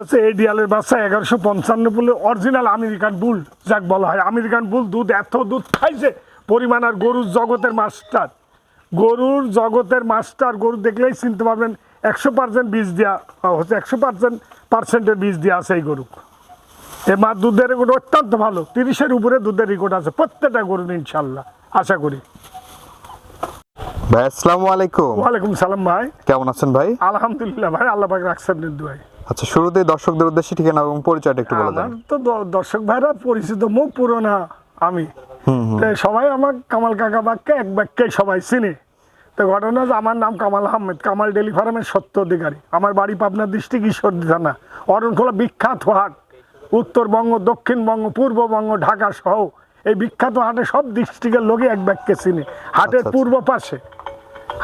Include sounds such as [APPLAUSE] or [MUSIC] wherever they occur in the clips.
এই ডিয়ালের বাচ্চা এগারোশো পঞ্চান্ন বলে অরিজিনাল আমেরিকান বুল যাক বলা হয়। আমেরিকান বুল দুধ এত দুধ খাইছে পরিমাণ আর গরুর জগতের মাস্টার। গরুর জগতের মাস্টার গরু দেখলেই চিনতে পারবেন একশো পার্সেন্ট বীজ দেওয়া হচ্ছে একশো পার্সেন্ট পার্সেন্টের বীজ দেওয়া আছে এই গরু। এ মা দুধের রেকর্ড অত্যন্ত ভালো তিরিশের উপরে দুধের রেকর্ড আছে প্রত্যেকটা গরুর ইনশাল্লাহ আশা করি। ভাই আসসালামু আলাইকুম। ওয়ালাইকুম সালাম ভাই। কেমন আছেন ভাই? আলহামদুলিল্লাহ ভাই আল্লাহ পাক রাখছেন ভাই আচ্ছা শুরুতেই দর্শকদের উদ্দেশ্যে ঠিকানা এবং পরিচয়টা একটু বলে দেন। তো দর্শক ভাইরা পরিচিত মুখ পুরোনা আমি। তো সবাই আমার কামাল কাকা বাক্যে এক বাক্যে সবাই চিনে। তো ঘটনা যে আমার নাম কামাল আহমেদ কামাল ডেলি ফার্মের সত্য অধিকারী। আমার বাড়ি পাবনা ডিস্ট্রিক্ট ঈশ্বরদী থানা অরণখোলা বিখ্যাত হাট। উত্তরবঙ্গ দক্ষিণবঙ্গ পূর্ববঙ্গ ঢাকা সহ এই বিখ্যাত হাটে সব ডিস্ট্রিক্টের লোকই এক বাক্যে চিনে। হাটের আচ্ছা। পূর্ব পাশে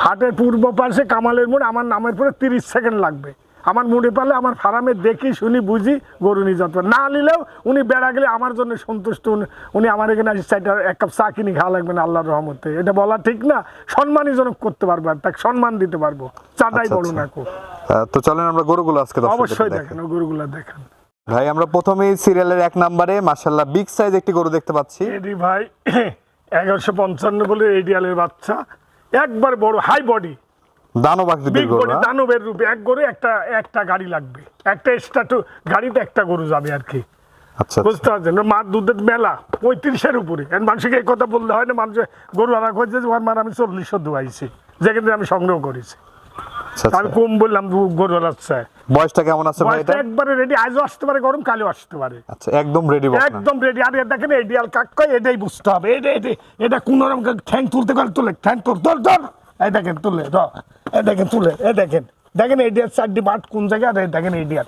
হাটের পূর্ব পাশে কামালের মোড় আমার নামের পরে তিরিশ সেকেন্ড লাগবে। আমার মুড়ে পালে আমার ফার্মে দেখি শুনি বুঝি গরু নিয়ে যেতে না নিলেও উনি বেড়া গেলে আমার জন্য সন্তুষ্ট। উনি- আমার এখানে চারটা এক কাপ চা কিনে খাওয়া লাগবে না আল্লাহর রহমতে। এটা বলা ঠিক না। সম্মানীজনক করতে পারব আর তাকে সম্মান দিতে পারব। চাটাই আচ্ছা, বড় আচ্ছা। না তো চলেন আমরা গরুগুলো আজকে অবশ্যই দেখেন গরুগুলা দেখেন। ভাই আমরা প্রথমেই সিরিয়ালের এক নম্বরে মাশাল্লাহ বিগ সাইজ একটি গরু দেখতে পাচ্ছি। এডি ভাই [CLEARS THROAT] এগারোশো পঞ্চান্ন বলে এডিয়ালের বাচ্চা। একবার বড় হাই বডি দানব আকৃতির বিগ গরু দানবের রূপে এক গরু একটা একটা গাড়ি লাগবে। একটা গাড়িতে একটা গরু যাবে আর কি। আচ্ছা আচ্ছা। বুঝতে পারছেন? মার দুধের মেলা পঁয়ত্রিশের উপরে। মানুষকে এই কথা বললে হয় না মানুষ গরু আলাদা করছে যে ওর মার আমি চল্লিশশো দুয়াইছি। যেখানে আমি সংগ্রহ করেছি। আচ্ছা, আমি। কম বললাম গরু বয়সটা কেমন আছে ভাই এটা? একবারে রেডি আজও আসতে পারে গরম কালেও আসতে পারে। আচ্ছা একদম রেডি একদম রেডি আর দেখেন এডিয়াল কাক কয় এটাই বুঝতে হবে। এটা এটা এটা কোন রকম ঠ্যাং তুলতে গেলে তুলে ঠ্যাং তোর তোর এই দেখেন তুলে র। এই দেখেন তুলে এই দেখেন। দেখেন এডিয়ার চারটি মাঠ কোন জায়গায়? আর এই দেখেন এডিয়ার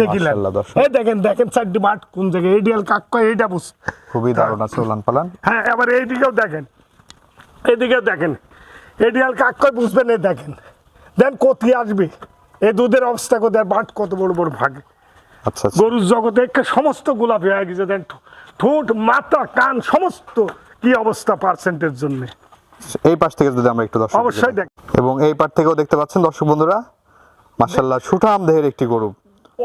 দেখিলেন। এই দেখেন দেখেন চারটি মাঠ কোন জায়গায়? এডিয়াল কাক কয়? এইটা বুঝ। খুবই দারুণ আছে উলান পালান। হ্যাঁ এবার এইদিকেও দেখেন। দেখেন। এডিয়াল কাক কয়? বুঝবেন এই দেখেন। দেন কোথায় আসবে? এই দুধের অবস্থা কোথায়? বাট কত বড় বড় ভাগে। আচ্ছা আচ্ছা। গরুর জগতে সমস্ত গোলাপি হয়ে গেছে। দেন ঠোঁট মাথা কান সমস্ত কি অবস্থা পার্সেন্টের জন্য? এই পাশ থেকে যদি আমরা একটু দর্শক অবশ্যই দেখ। এবং এই পাশ থেকেও দেখতে পাচ্ছেন দর্শক বন্ধুরা মাশাল্লাহ সুঠাম দেহের একটি গরু।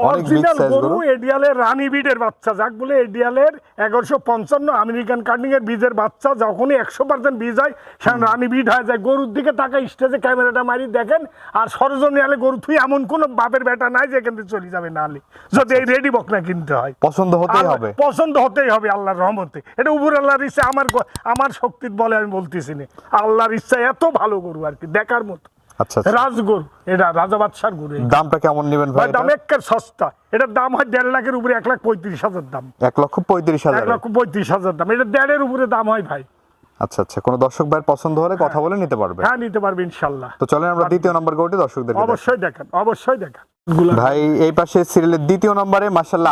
অরিজিনাল গরু। এডিয়ালের রানী বিডের বাচ্চা। যাক বলে এডিয়ালের এগারোশো পঞ্চান্ন আমেরিকান কাটিং এর বীজের বাচ্চা যখনই একশো পার্সেন্ট বীজ হয় সেখানে রানী বিড হয়ে যায়। গরুর দিকে স্টেজে ক্যামেরাটা মারি দেখেন আর সরজনী আলে গরু থুই এমন কোনো বাপের বেটা নাই যে এখান থেকে চলে যাবে না আলে। যদি এই রেডি বকনা কিনতে হয়। পছন্দ হতেই হবে। পছন্দ হতেই হবে আল্লাহর রহমতে। এটা উপর আল্লাহর ইচ্ছা আমার আমার শক্তির বলে আমি বলতেছি না। আল্লাহর ইচ্ছা এত ভালো গরু আর কি দেখার মতো। আচ্ছা আচ্ছা। এটা রাজা বাদশার গরু দামটা কেমন নেবেন ভাই ভাই দাম একের সস্তা। এটার দাম হয় দেড় লাখের উপরে এক লাখ পঁয়ত্রিশ হাজার দাম। এক লক্ষ পঁয়ত্রিশ হাজার। এক লক্ষ পঁয়ত্রিশ হাজার দাম। এটা দেড়ের উপরে দাম হয় ভাই। আচ্ছা আচ্ছা। কোনো দর্শক ভাইয়ের পছন্দ হলে কথা বলে নিতে পারবে। হ্যাঁ নিতে পারবে ইনশাল্লাহ। তো চলেন আমরা দ্বিতীয় নম্বর গরুটি দর্শকদের অবশ্যই দেখেন অবশ্যই দেখেন। ভাই এই পাশে সিরিয়ালের দ্বিতীয় নম্বরে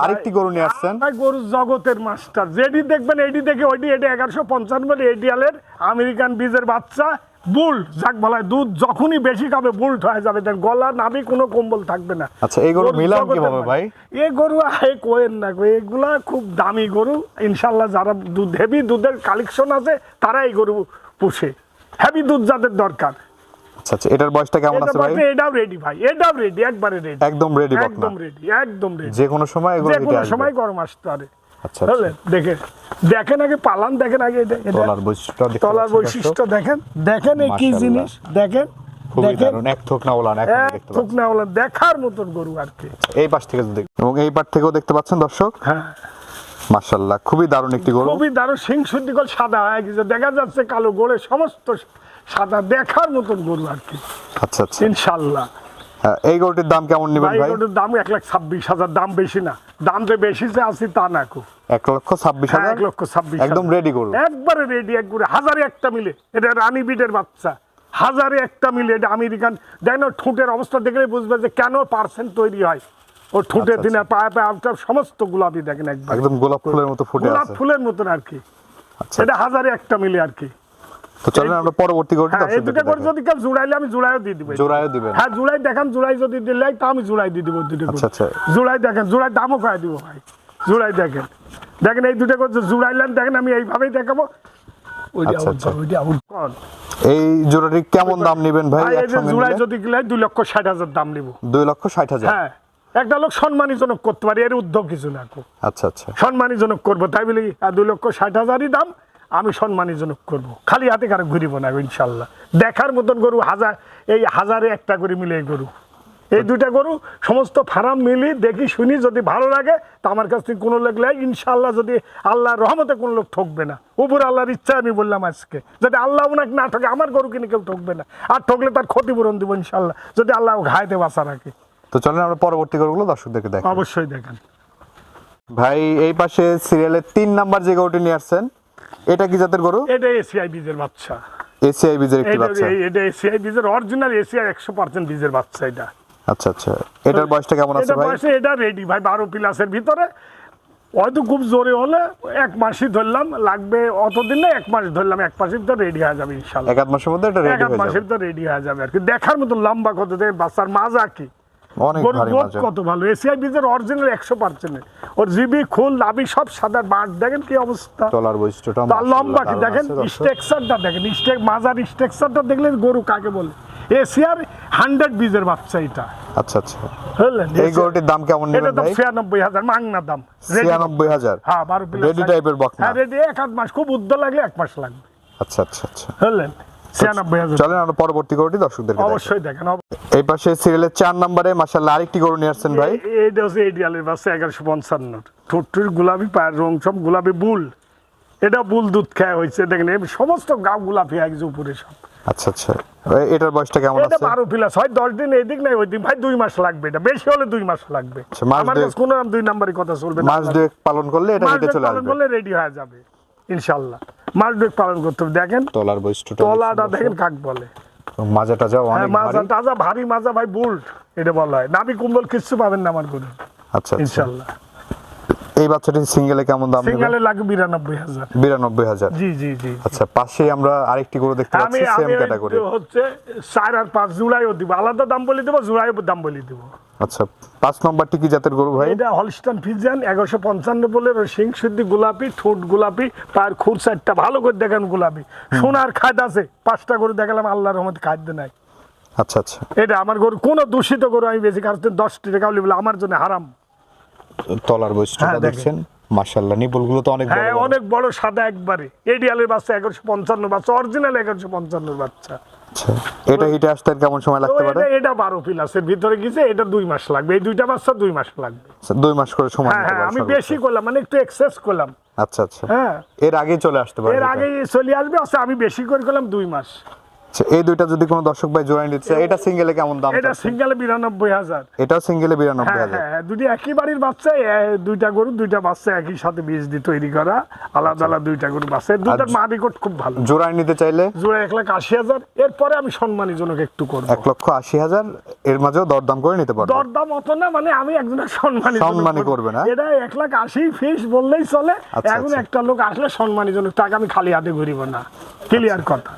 আরেকটি গরু নিয়ে আসছেন। ভাই গরু জগতের মাস্টার। যেটি দেখবেন এডি দেখে ওইটি এটি এগারোশো পঞ্চান্ন এডিয়ালের আমেরিকান বীজের বাচ্চা। বুল যাক বলা দুধ যখনই বেশি খাবে বুল্ট হয়ে যাবে তার গলা নাভি কোনো কম্বল থাকবে না। আচ্ছা, এই গরু জগতের কীভাবে ভাই? এই গরু আহে কোয়েন না কো এগুলা খুব দামি গরু। ইনশাল্লাহ যারা দুধ হেভি দুধের কালেকশন আছে তারা এই গরু পুষে। হেভি দুধ যাদের দরকার। আচ্ছা আচ্ছা এটার বয়সটা কেমন আছে ভাই? এটাও রেডি ভাই এটাও রেডি একবারে রেডি একদম রেডি একদম রেডি একদম রেডি যে কোনো সময় এগুলো যে কোনো সময় গরম আসতে পারে। বুঝলেন দেখে দেখেন আগে পালান দেখেন আগে। তলার বৈশিষ্ট্য তলার বৈশিষ্ট্য দেখেন দেখেন এই কি জিনিস দেখেন দেখার মতন গরু আর কি। এই পাশ থেকে এবং এই পাশ থেকেও দেখতে পাচ্ছেন দর্শক? হ্যাঁ। মাশাল্লাহ খুবই দারুণ একটি গরু। খুবই দারুণ সিং সাদা হয়ে গেছে দেখা যাচ্ছে কালো গোড়ে সমস্ত সাদা দেখার মতন গরু আর কি। আচ্ছা আচ্ছা। ইনশাল্লাহ এই গরুটির দাম কেমন নেবেন ভাই গরুর দাম এক লাখ ছাব্বিশ হাজার দাম বেশি না। দাম যে বেশি যে আছে তা না খুব এক লক্ষ ছাব্বিশ হ্যাঁ, হাজার? এক লক্ষ ছাব্বিশ একদম রেডি গরু। একবারে রেডি একবারে। হাজারে একটা মিলে। এটা রানী বিটের বাচ্চা। হাজারে একটা মিলে। এটা আমেরিকান দেখ না ঠোঁটের অবস্থা দেখলে বুঝবে যে কেন পার্সেন্ট তৈরি হয়। ও ঠোঁটে আচ্ছা, দিনে পায়ে পায়ে আফটার সমস্ত গোলাপি দেখেন একদম গোলাপ ফুলের মতো ফুটে গোলাপ ফুলের মতন আর কি। আচ্ছা। এটা হাজারে একটা মিলে আর কি। তো চলেন আমরা পরবর্তী গরুটি হ্যাঁ এই দুটো করে যদি কেউ জুড়াইলে আমি জুড়াইও দিয়ে দিব। দিবেন। হ্যাঁ জুড়াই দেখান জুড়াই যদি দিলে তা আমি জুড়াই দিয়ে দিব দুটো আচ্ছা, আচ্ছা। জুড়াই দেখেন জুড়াই দামও দিব ভাই। জুড়াই দেখেন। দেখেন এই দুটো জুড়াইলেন দেখেন আমি এইভাবেই দেখাবো। আচ্ছা, আচ্ছা। এই জোড়াটি কেমন দাম নেবেন ভাই জুড়াই যদি কিনে দুই লক্ষ ষাট হাজার দাম নিব। দুই লক্ষ ষাট হাজার? হ্যাঁ একটা লোক সম্মানীজনক করতে পারি এর উদ্যোগ কিছু না আচ্ছা আচ্ছা। সম্মানীজনক করব তাই বলি দুই লক্ষ ষাট হাজারই দাম আমি সম্মানীজনক করব। খালি হাতে কারও ঘুরিব না ইনশাল্লাহ। দেখার মতন গরু হাজার এই হাজারে একটা করে মিলে গরু। এই দুইটা গরু সমস্ত ফার্ম মিলি দেখি শুনি যদি ভালো লাগে তা আমার কাছ থেকে কোনো লোক নেয়। ইনশাল্লাহ যদি আল্লাহর রহমতে কোনো লোক ঠকবে না। উপর আল্লাহর ইচ্ছা আমি বললাম আজকে যদি আল্লাহ ওনাকে না ঠকে আমার গরু কিনে কেউ ঠকবে না। আর ঠকলে তার ক্ষতিপূরণ দিব ইনশাল্লাহ যদি আল্লাহ ঘাইতে বাঁচা রাখে। তো চলেন আমরা পরবর্তী গরুগুলো দর্শকদেরকে দেখ অবশ্যই দেখেন। ভাই এই পাশে সিরিয়ালের তিন নাম্বার যে গরুটি নিয়ে আসছেন এটা কি জাতের গরু? এটা এসিআই বীজের বাচ্চা। এসিআই বীজের একটি বাচ্চা। এটা এসিআই বীজের অরিজিনাল এসিআই একশো পার্সেন্ট বীজের বাচ্চা এটা। আচ্ছা আচ্ছা। এটার বয়সটা কেমন আছে এটা ভাই? বয়সে এটা রেডি ভাই বারো প্লাসের ভিতরে। হয়তো খুব জোরে হলে এক মাসই ধরলাম লাগবে অতদিন না এক মাস ধরলাম এক মাসের তো রেডি হয়ে যাবে ইনশাল্লাহ এক মাসের মধ্যে এটা এক রেডি হয়ে মাসের যাবে তো রেডি হয়ে যাবে। আর কি দেখার মতো লম্বা কত দেখে বাচ্চার মাজা কি। গরুর গোট কত ভালো? এসিআই বীজের অরিজিনাল একশো পার্সেন্ট ওর জিবি খুল লাভি সব সাদা বাঁট দেখেন কি অবস্থা। তলার বৈশিষ্ট্যটা তার দেখেন স্ট্রাকচারটা দেখেন। স্টেক মাজার স্ট্রাকচারটা দেখলে গরু কাকে বলে? এশিয়ার হান্ড্রেড বীজের বাচ্চা এটা। আচ্ছা আচ্ছা। বুঝলেন? এই গরুটির দাম কেমন নেবেন ভাই? ছিয়ানব্বই হাজার মাংনা দাম। Ready- ছিয়ানব্বই হাজার। হ্যাঁ বারো প্লাস রেডি টাইপের বকনা। হ্যাঁ রেডি এক আধ মাস। খুব উদ্যোগ লাগলে এক মাস লাগবে। আচ্ছা আচ্ছা আচ্ছা। বুঝলেন? চলেন আমরা পরবর্তী গরুটি দর্শকদেরকে দেখাই। অবশ্যই দেখেন এই পাশে সিরিয়ালের চার নম্বরে মাসাল্লাহ আরেকটি গরু নিয়ে আসছেন ভাই। এইটা হচ্ছে এগারোশো পঞ্চান্ন। গোলাপি পায়ের রং সব গোলাপি বুল। এটা বুল দুধ খাওয়া হয়েছে দেখেন সমস্ত গোলাপি গেছে উপরে সব। আচ্ছা আচ্ছা। এটার বয়সটা কেমন এটা আছে? প্লাস হয় দশ দিন এদিক নাই ওই দিন ভাই দুই মাস লাগবে এটা। বেশি হলে দুই মাস লাগবে। আচ্ছা, আমার কাছে কোনো নাম্বারই কথা চলবে না। মাস দুয়েক পালন করলে এটা চলে পালন আসবে। করলে রেডি হয়ে যাবে ইনশাল্লাহ পালন করতে হবে দেখেন। তলার তলাটা দেখেন কাক বলে। মাজা টাজা হ্যাঁ অনেক মাজা ভারী। তাজা ভারী মাজা ভাই এটা বলা হয়। নাবি কুম্বল কিচ্ছু পাবেন না আমার গরু আচ্ছা আচ্ছা। ইনশাল্লাহ। এই বাচ্চাটি সিঙ্গেলে কেমন দাম সিঙ্গালে হাজার। বিরানব্বই হাজার। জি জি জি আচ্ছা পাশে আমরা আরেকটি গরু দেখতে পাচ্ছি সেম ক্যাটাগরি হচ্ছে চার আর পাঁচ জুড়াইও দিব। আলাদা দাম বলে দেবো জুড়াইও দাম বলে দেবো। আচ্ছা পাঁচ নম্বরটি কি জাতের গরু ভাই? এটা হলস্টান ফিজিয়ান এগারোশো পঞ্চান্ন বলে সিং গোলাপি ঠোঁট গোলাপি পায়ের খুর চারটা ভালো করে দেখান গোলাপি। সোনার খাদ আছে পাঁচটা গরু দেখালাম আল্লাহর রহমতে খাদ্য নাই। আচ্ছা আচ্ছা। এটা আমার গরু কোনো দূষিত গরু আমি বেশি কারণ দশটি টাকা বলে আমার জন্য হারাম। তলার বৈশিষ্ট্যটা হ্যাঁ, দেখছেন? মাশাল্লাহ তো অনেক হ্যাঁ অনেক বড় সাদা একবারে। এডিয়ালের বাচ্চা এগারোশো পঞ্চান্ন বাচ্চা অরিজিনাল এগারোশো পঞ্চান্নর বাচ্চা। আচ্ছা এটা হিটে আসতে কেমন সময় লাগতে পারে? এটা এটা বারো প্লাসের ভিতরে গেছে এটা দুই মাস লাগবে। এই দুইটা বাচ্চা দুই মাস লাগবে। আচ্ছা, দুই মাস করে সময় লাগবে হ্যাঁ পারে আমি বেশি করলাম মানে একটু এক্সেস করলাম। আচ্ছা আচ্ছা। হ্যাঁ। এর আগে চলে আসতে পারে এর। আগে চলে আসবে আচ্ছা আমি বেশি করে করলাম দুই মাস। আচ্ছা, এই দুইটা যদি কোনো দর্শক ভাই জোড়াই নিতে চায় এটা সিঙ্গেলে কেমন দাম এটা? সিঙ্গেলে বিরানব্বই হাজার। এটাও সিঙ্গেলে বিরানব্বই হ্যাঁ হ্যাঁ দুটি একই বাড়ির বাচ্চা দুইটা গরু দুইটা বাচ্চা একই সাথে বীজ দিয়ে তৈরি করা আলাদা আলাদা দুইটা গরু বাচ্চা দুটার মা বিকট খুব ভালো। জোড়াই নিতে চাইলে? জোড়া এক লাখ আশি হাজার। এরপরে আমি সম্মানীজনক একটু করব। এক লক্ষ আশি হাজার এর মাঝেও দরদাম করে নিতে পারবে। দরদাম অত না মানে আমি একজনের সম্মানী সম্মানী করবে না? এটা এক লাখ আশি ফিস বললেই চলে। আচ্ছা, এখন আচ্ছা। একটা লোক আসলে সম্মানীজনক টাকা আমি খালি হাতে ঘুরিব না। ক্লিয়ার কথা।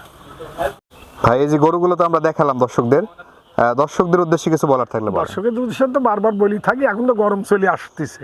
ভাই, এই যে গরুগুলো তো আমরা দেখালাম দর্শকদের দর্শকদের উদ্দেশ্যে কিছু বলার থাকলে। দর্শকের দুধের তো বারবার বলি থাকি, এখন তো গরম চলে আসতেছে।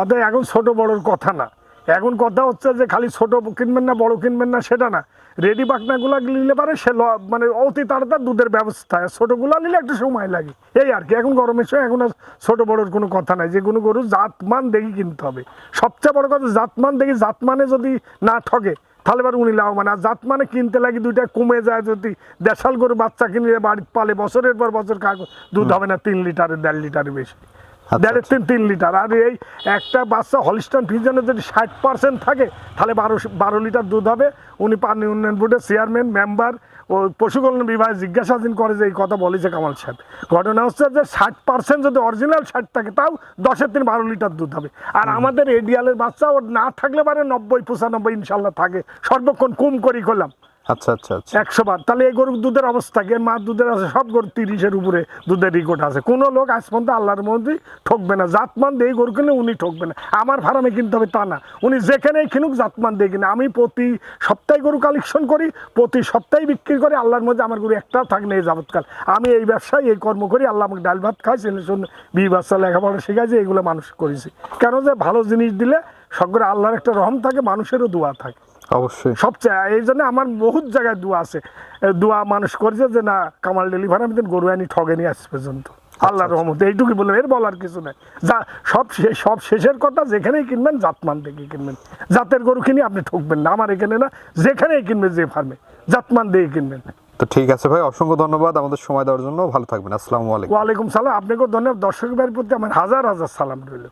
অতএব এখন ছোট বড়র কথা না। এখন কথা হচ্ছে যে খালি ছোট কিনবেন না, বড় কিনবেন না, সেটা না। রেডি বাকনাগুলো নিলে পারে সে মানে অতি তাড়াতাড়ি দুধের ব্যবস্থা। ছোটগুলো নিলে একটু সময় লাগে। এই আর কি, এখন গরমের সময় এখন আর ছোটো বড়োর কোনো কথা নাই। যে কোনো গরু জাতমান দেখি কিনতে হবে। সবচেয়ে বড় কথা জাতমান দেখি, জাতমানে যদি না ঠকে তাহলে এবার উনি লাভবান আর জাত মানে কিনতে লাগে দুইটা কমে যায় যদি দেশাল গরু বাচ্চা কিনলে বাড়ির পালে বছরের পর বছর কাগজ দুধ হবে না তিন লিটারের দেড় লিটারের বেশি। আচ্ছা, দেড়ের তিন তিন লিটার। আর এই একটা বাচ্চা হলিস্টান ফিজনের যদি ষাট পার্সেন্ট থাকে তাহলে বারো বারো লিটার দুধ হবে। উনি পানি উন্নয়ন বোর্ডের চেয়ারম্যান মেম্বার ও পশুকল্যাণ বিভাগে জিজ্ঞাসাধীন করে যে এই কথা বলেছে কামাল সাহেব। ঘটনা হচ্ছে যে ষাট পার্সেন্ট যদি অরিজিনাল ষাট থাকে তাও দশের তিন বারো লিটার দুধ হবে। আর আমাদের এডিয়ালের বাচ্চা ওর না থাকলে পারে নব্বই পঁচানব্বই ইনশাল্লাহ থাকে। সর্বক্ষণ কুম করি করলাম। আচ্ছা আচ্ছা আচ্ছা। একশো বার তাহলে এই গরুর দুধের অবস্থা কি? মার দুধের আছে, সব গরু তিরিশের উপরে দুধের রেকর্ড আছে। কোনো লোক আজ পর্যন্ত আল্লাহর মধ্যে ঠকবে না। জাতমান দিয়ে গরু কিনে উনি ঠকবে না। আমার ফার্মে কিনতে হবে তা না। উনি যেখানেই কিনুক জাতমান দিয়ে কিনে। আমি প্রতি সপ্তাহে গরু কালেকশন করি, প্রতি সপ্তাহে বিক্রি করি, আল্লাহর মধ্যে আমার গরু একটাও থাকে না এই যাবৎকাল। আমি এই ব্যবসায় এই কর্ম করি, আল্লাহ আমাকে ডাল ভাত খাই ছেলে শুনে, বিয়ে বাচ্চা লেখাপড়া শেখাইছে, এগুলো মানুষ করেছি। কেন যে ভালো জিনিস দিলে সগরে আল্লাহর একটা রহম থাকে, মানুষেরও দোয়া থাকে। অবশ্যই। সবচেয়ে এই জন্য আমার বহুত জায়গায় দোয়া আছে। দোয়া মানুষ করছে যে না কামাল ডেলিভারি আমি গরু আনি ঠগেনি আজ পর্যন্ত। আল্লাহ রহমতে এইটুকুই বললাম এর বলার কিছু নাই। যা সব শে- সব শেষের কথা যেখানেই কিনবেন জাতমান দেখে কিনবেন। জাতের গরু কিনে আপনি ঠকবেন না। আমার এখানে না যেখানেই কিনবেন যে ফার্মে জাতমান দিয়ে কিনবেন। তো ঠিক আছে ভাই অসংখ্য ধন্যবাদ আমাদের সময় দেওয়ার জন্য। ভালো থাকবেন আসসালামু আলাইকুম। ওয়ালাইকুম সালাম। আপনাকেও ধন্যবাদ। দর্শক ভাইয়ের প্রতি আমার হাজার হাজার সালাম রইল।